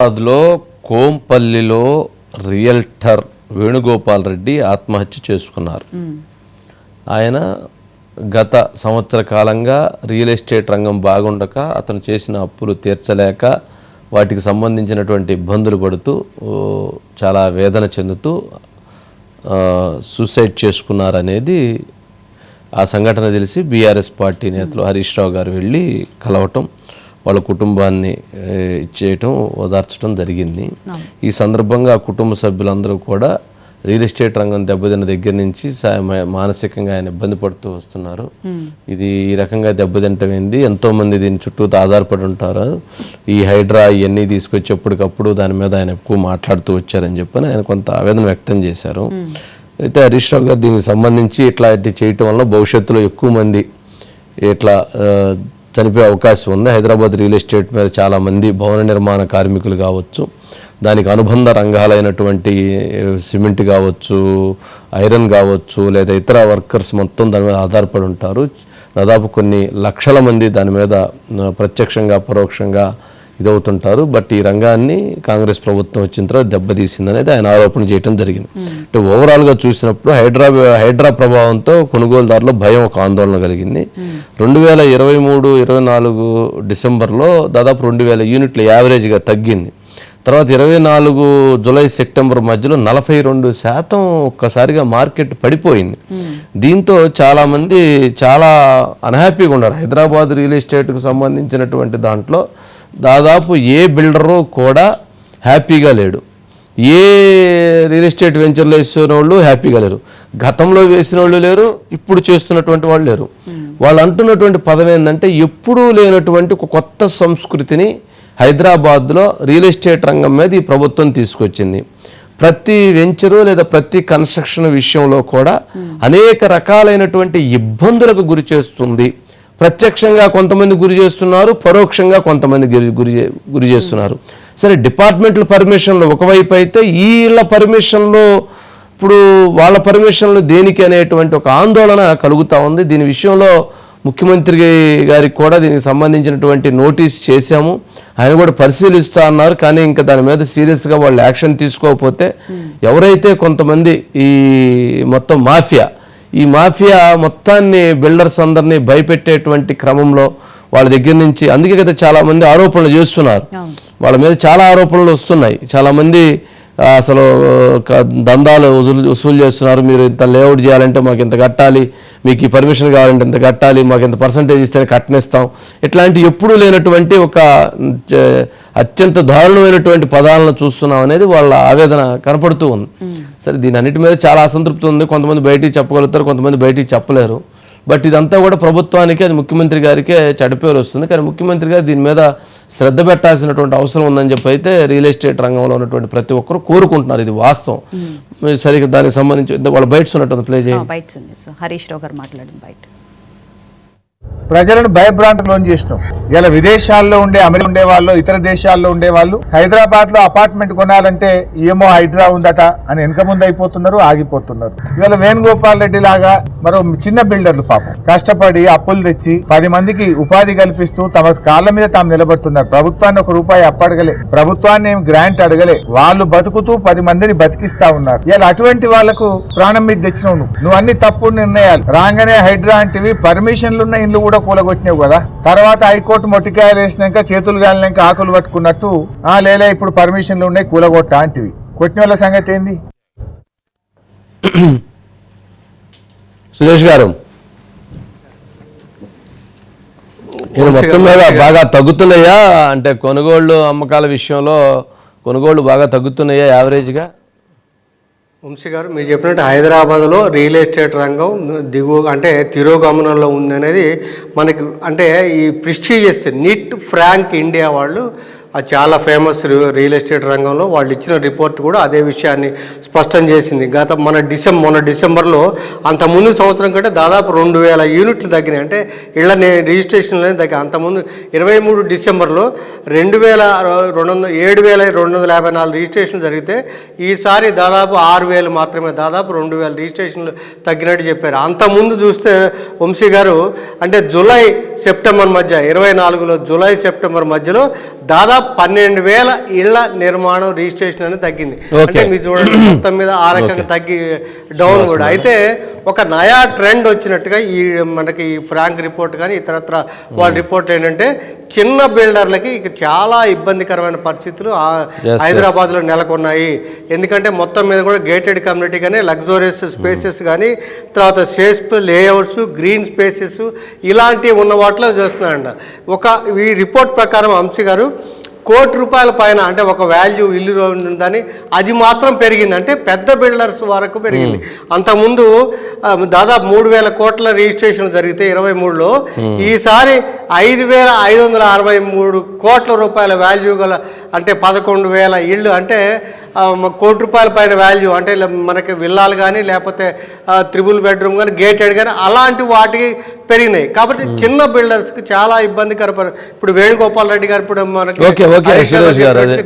హైదరాబాద్లో కోంపల్లిలో రియల్టర్ వేణుగోపాల్ రెడ్డి ఆత్మహత్య చేసుకున్నారు. ఆయన గత సంవత్సర కాలంగా రియల్ ఎస్టేట్ రంగం బాగుండక అతను చేసిన అప్పులు తీర్చలేక వాటికి సంబంధించినటువంటి ఇబ్బందులు పడుతూ చాలా వేదన చెందుతూ సూసైడ్ చేసుకున్నారనేది ఆ సంఘటన తెలిసి బీఆర్ఎస్ పార్టీ నేతలు హరీష్ రావు గారు వెళ్ళి కలవటం వాళ్ళ కుటుంబాన్ని ఇచ్చేయటం ఓదార్చడం జరిగింది. ఈ సందర్భంగా ఆ కుటుంబ సభ్యులందరూ కూడా రియల్ ఎస్టేట్ రంగం దెబ్బతిన్న దగ్గర నుంచి మానసికంగా ఆయన ఇబ్బంది పడుతూ వస్తున్నారు. ఇది ఈ రకంగా దెబ్బతింటం ఏంది ఎంతో మంది దీని చుట్టూ ఆధారపడి ఉంటారు. ఈ హైడ్రా ఇవన్నీ తీసుకొచ్చి ఎప్పటికప్పుడు దాని మీద ఆయన ఎక్కువ మాట్లాడుతూ వచ్చారని చెప్పని ఆయన కొంత ఆవేదన వ్యక్తం చేశారు. అయితే హరీష్ రావు గారు దీనికి సంబంధించి ఇట్లాంటి చేయటం వల్ల భవిష్యత్తులో ఎక్కువ మంది ఇట్లా చనిపోయే అవకాశం ఉంది. హైదరాబాద్ రియల్ ఎస్టేట్ మీద చాలామంది భవన నిర్మాణ కార్మికులు కావచ్చు దానికి అనుబంధ రంగాలైనటువంటి సిమెంట్ కావచ్చు ఐరన్ కావచ్చు లేదా ఇతర వర్కర్స్ మొత్తం దాని మీద ఆధారపడి ఉంటారు. దాదాపు కొన్ని లక్షల మంది దాని మీద ప్రత్యక్షంగా పరోక్షంగా ఇదవుతుంటారు. బట్ ఈ రంగాన్ని కాంగ్రెస్ ప్రభుత్వం వచ్చిన తర్వాత దెబ్బతీసింది అనేది ఆయన ఆరోపణ చేయడం జరిగింది. అంటే ఓవరాల్గా చూసినప్పుడు హైడ్రా హైడ్రా ప్రభావంతో కొనుగోలుదారుల భయం ఒక ఆందోళన కలిగింది. రెండు వేల ఇరవై మూడు ఇరవై నాలుగు డిసెంబర్లో దాదాపు రెండు వేల యూనిట్లు యావరేజ్గా తగ్గింది. తర్వాత ఇరవై నాలుగు జులై సెప్టెంబర్ మధ్యలో నలభై రెండు శాతం ఒక్కసారిగా మార్కెట్ పడిపోయింది. దీంతో చాలామంది చాలా అన్హ్యాపీగా ఉన్నారు. హైదరాబాద్ రియల్ ఎస్టేట్కు సంబంధించినటువంటి దాంట్లో దాదాపు ఏ బిల్డరు కూడా హ్యాపీగా లేడు. ఏ రియల్ ఎస్టేట్ వెంచర్లో వేసిన వాళ్ళు హ్యాపీగా లేరు. గతంలో వేసిన వాళ్ళు లేరు ఇప్పుడు చేస్తున్నటువంటి వాళ్ళు లేరు. వాళ్ళు అంటున్నటువంటి పదం ఏంటంటే ఎప్పుడూ లేనటువంటి ఒక కొత్త సంస్కృతిని హైదరాబాద్లో రియల్ ఎస్టేట్ రంగం మీద ఈ ప్రభుత్వం తీసుకొచ్చింది. ప్రతి వెంచరు లేదా ప్రతి కన్స్ట్రక్షన్ విషయంలో కూడా అనేక రకాలైనటువంటి ఇబ్బందులకు గురి చేస్తుంది. ప్రత్యక్షంగా కొంతమంది గురి చేస్తున్నారు పరోక్షంగా కొంతమంది గురి గురి చే- గురి చేస్తున్నారు. సరే డిపార్ట్మెంట్ల పర్మిషన్లు ఒకవైపు అయితే వీళ్ళ పర్మిషన్లో పర్మిషన్లు ఇప్పుడు వాళ్ళ పర్మిషన్లు దేనికి అనేటువంటి ఒక ఆందోళన కలుగుతూ ఉంది. దీని విషయంలో ముఖ్యమంత్రి గారికి కూడా దీనికి సంబంధించినటువంటి నోటీస్ చేశాము. ఆయన కూడా పరిశీలిస్తా అన్నారు కానీ ఇంకా దాని మీద సీరియస్గా వాళ్ళు యాక్షన్ తీసుకోకపోతే ఎవరైతే కొంతమంది ఈ మొత్తం మాఫియా ఈ మాఫియా మొత్తాన్ని బిల్డర్స్ అందరినీ భయపెట్టేటువంటి క్రమంలో వాళ్ళ దగ్గర నుంచి అందుకే కదా చాలా మంది ఆరోపణలు చేస్తున్నారు. వాళ్ళ మీద చాలా ఆరోపణలు వస్తున్నాయి. చాలా మంది ఆ, అసలు దందాలు వసూలు వసూలు చేస్తున్నారు. మీరు ఇంత లేఅవుట్ చేయాలంటే మాకు ఇంత కట్టాలి. మీకు ఈ పర్మిషన్ కావాలంటే ఇంత కట్టాలి. మాకు ఇంత పర్సంటేజ్ ఇస్తేనే కట్టనిస్తాం. ఇట్లాంటి ఎప్పుడూ లేనటువంటి ఒక అత్యంత దారుణమైనటువంటి పదాలను చూస్తున్నాం అనేది వాళ్ళ ఆవేదన కనపడుతూ ఉంది. సరే దీని అన్నిటి మీద చాలా అసంతృప్తి ఉంది. కొంతమంది బయటికి చెప్పగలుగుతారు కొంతమంది బయటికి చెప్పలేరు. బట్ ఇదంతా కూడా ప్రభుత్వానికి అది ముఖ్యమంత్రి గారికే చెడపేరు వస్తుంది. కానీ ముఖ్యమంత్రి గారు దీని మీద శ్రద్ధ పెట్టాల్సినటువంటి అవసరం ఉందని చెప్పి అయితే రియల్ ఎస్టేట్ రంగంలో ఉన్నటువంటి ప్రతి ఒక్కరు కోరుకుంటున్నారు. ఇది వాస్తవం. మీరు సరిగ్గా దానికి సంబంధించి వాళ్ళ బయట ఉన్నట్టు ప్లే చేయండి. బయట ఉంది. సో హరీష్ రావు గారు మాట్లాడింది బయట. ప్రజలను భయభ్రాంతులు లోన్ చేసినాం. ఇలా విదేశాల్లో ఉండే అమెరికా ఉండే వాళ్ళు ఇతర దేశాల్లో ఉండే వాళ్ళు హైదరాబాద్లో అపార్ట్మెంట్ కొనాలంటే ఏమో హైడ్రా ఉందట అని వెనక ముందు అయిపోతున్నారు ఆగిపోతున్నారు. ఇవాళ వేణుగోపాల్ రెడ్డి లాగా మరో చిన్న బిల్డర్లు పాపం. కష్టపడి అప్పులు తెచ్చి పది మందికి ఉపాధి కల్పిస్తూ తమ కాళ్ళ మీద తాము నిలబడుతున్నారు ప్రభుత్వాన్ని ఒక రూపాయి అప్పడగలే. ప్రభుత్వాన్ని ఏం గ్రాంట్ అడగలే. వాళ్ళు బతుకుతూ పది మందిని బతికిస్తా ఉన్నారు. ఇలా అటువంటి వాళ్ళకు ప్రాణం మీద తెచ్చినావు నువ్వు. అన్ని తప్పుడు నిర్ణయాలు. రాగానే హైడ్రా అంటివి పర్మిషన్లు ఉన్న ఇల్లు కూడా కూలగొట్టినావు కదా. తర్వాత హైకోర్టు మొట్టికాయలు వేసినాక చేతులు గాలినాక ఆకులు పట్టుకున్నట్టు ఆ లేలే ఇప్పుడు పర్మిషన్లు ఉన్నాయి కూలగొట్ట అంటివి. కొట్టిన వాళ్ళ సంగతి ఏంది? సురేష్ గారు నేను మొత్తం మీద బాగా తగ్గుతున్నాయా? అంటే కొనుగోళ్ళు అమ్మకాల విషయంలో కొనుగోళ్ళు బాగా తగ్గుతున్నాయా యావరేజ్గా? వంశీ గారు మీరు చెప్పినట్టు హైదరాబాద్లో రియల్ ఎస్టేట్ రంగం దిగువ అంటే తిరోగమనంలో ఉందనేది మనకి అంటే ఈ ప్రిస్టీజియస్ నిట్ ఫ్రాంక్ ఇండియా వాళ్ళు అది చాలా ఫేమస్ రియల్ ఎస్టేట్ రంగంలో వాళ్ళు ఇచ్చిన రిపోర్ట్ కూడా అదే విషయాన్ని స్పష్టం చేసింది. గత మన డిసెంబర్ మొన్న డిసెంబర్లో అంత ముందు సంవత్సరం కంటే దాదాపు రెండు వేల యూనిట్లు తగ్గినాయి. అంటే ఇళ్ళ రిజిస్ట్రేషన్లనే తగ్గాయి. అంతకుముందు ఇరవై మూడు డిసెంబర్లో రెండు వేల రెండు వందల ఏడు వేల రెండు వందల యాభై నాలుగు రిజిస్ట్రేషన్లు జరిగితే ఈసారి దాదాపు ఆరు వేలు మాత్రమే దాదాపు రెండు వేల రిజిస్ట్రేషన్లు తగ్గినట్టు చెప్పారు. అంతకుముందు చూస్తే వంశీ గారు అంటే జూలై సెప్టెంబర్ మధ్య ఇరవై నాలుగులో జూలై సెప్టెంబర్ మధ్యలో దాదాపు పన్నెండు వేల ఇళ్ళ నిర్మాణం రిజిస్ట్రేషన్ అనేది తగ్గింది. అంటే మీరు చూడండి మొత్తం మీద ఆ రకంగా తగ్గి డౌన్ కూడా. అయితే ఒక నయా ట్రెండ్ వచ్చినట్టుగా ఈ మనకి ఈ ఫ్రాంక్ రిపోర్ట్ కానీ ఇతరత్ర వాళ్ళ రిపోర్ట్ ఏంటంటే చిన్న బిల్డర్లకి ఇక చాలా ఇబ్బందికరమైన పరిస్థితులు. హైదరాబాద్లో నెలకొన్నాయి. ఎందుకంటే మొత్తం మీద కూడా గేటెడ్ కమ్యూనిటీ కానీ లగ్జోరియస్ స్పేసెస్ కానీ తర్వాత సేఫ్ లేఅవుట్స్ గ్రీన్ స్పేసెస్ ఇలాంటివి ఉన్న వాటిలో చూస్తున్నాయండి ఒక ఈ రిపోర్ట్ ప్రకారం అంశీ గారు కోటి రూపాయల పైన అంటే ఒక వాల్యూ ఇల్లు ఉందని అది మాత్రం పెరిగింది. అంటే పెద్ద బిల్డర్స్ వరకు పెరిగింది. అంతకుముందు దాదాపు మూడు వేల కోట్ల రిజిస్ట్రేషన్ జరిగితే ఇరవై మూడులో. ఈసారి ఐదు వేల ఐదు వందల అరవై మూడు కోట్ల రూపాయల వాల్యూ గల అంటే పదకొండు వేల ఇళ్ళు అంటే కోటి రూపాయల పైన వాల్యూ అంటే మనకి విల్లాలు కానీ లేకపోతే త్రిబుల్ బెడ్రూమ్ కానీ గేటెడ్ కానీ అలాంటి వాటికి పెరిగినాయి. కాబట్టి చిన్న బిల్డర్స్కి చాలా ఇబ్బందికర ఇప్పుడు వేణుగోపాల్ రెడ్డి గారు ఇప్పుడు మనకి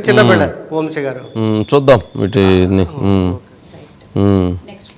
చిన్న బిల్డర్ వంశీ గారు. చూద్దాం.